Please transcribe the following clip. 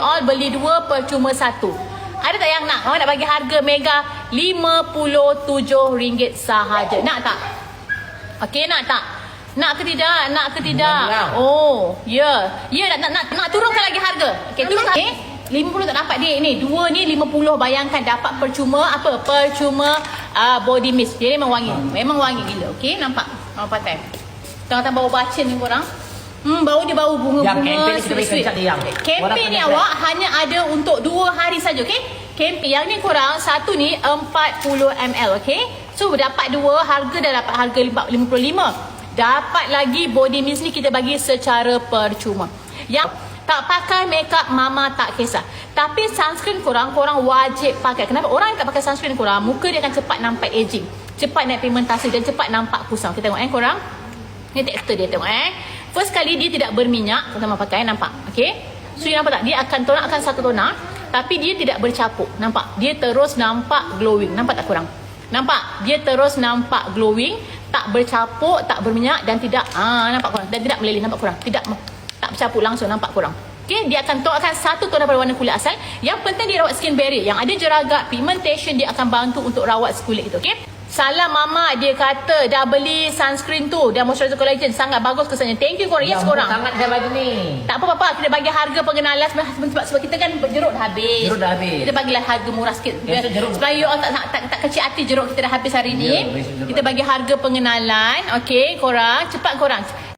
all beli dua percuma satu. Ada tak yang nak? Awak nak bagi harga mega RM57 sahaja. Nak tak? Okey, nak tak? Nak ke tidak? Nak ke tidak? Nak. Oh, ya. Ya, nak, nak, nak, nak turunkan lagi harga. Okey, turunkan. Okay. 50 tak dapat dia ni. Dua ni 50 bayangkan dapat percuma apa? Percuma uh, body mist. Dia memang wangi. Memang wangi gila. Okey, nampak? Awak pakai. Tengah-tengah bau bacin ni korang. Hmm, bau dia bau bunga-bunga. Yang campaign ni kita yang. Campaign Orang ni awak hanya ada untuk dua hari saja, okey? Campaign yang ni korang satu ni 40 ml, okey? So dapat dua, harga dah dapat harga 55. Dapat lagi body mist ni kita bagi secara percuma. Yang tak pakai makeup mama tak kisah. Tapi sunscreen korang korang wajib pakai. Kenapa? Orang yang tak pakai sunscreen korang muka dia akan cepat nampak aging. Cepat naik pigmentasi dan cepat nampak kusam. Kita tengok eh korang. Ni tekstur dia tengok eh. First kali dia tidak berminyak pertama pakai nampak. Okey. So you nampak tak? Dia akan toner akan satu toner tapi dia tidak bercapuk. Nampak? Dia terus nampak glowing. Nampak tak korang? Nampak? Dia terus nampak glowing, tak bercapuk, tak berminyak dan tidak ah nampak korang dan tidak meleleh nampak korang. Tidak tak bercapuk langsung nampak korang. Okey, dia akan tonerkan satu toner pada warna kulit asal. Yang penting dia rawat skin barrier. Yang ada jeragak, pigmentation dia akan bantu untuk rawat kulit kita, okey? Salam mama dia kata dah beli sunscreen tu dan moisturizer collagen sangat bagus kesannya. Thank you korang. Yes korang. Sangat dah bagi ni. Tak apa apa kita bagi harga pengenalan sebab, sebab, sebab kita kan jeruk dah habis. Jeruk dah habis. Kita bagilah harga murah sikit. Jeruk. Supaya you all tak, tak, tak, tak kecil hati jeruk kita dah habis hari ni. Ya, kita bagi harga pengenalan. Okey korang cepat korang.